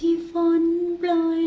ที่ฝนโปรย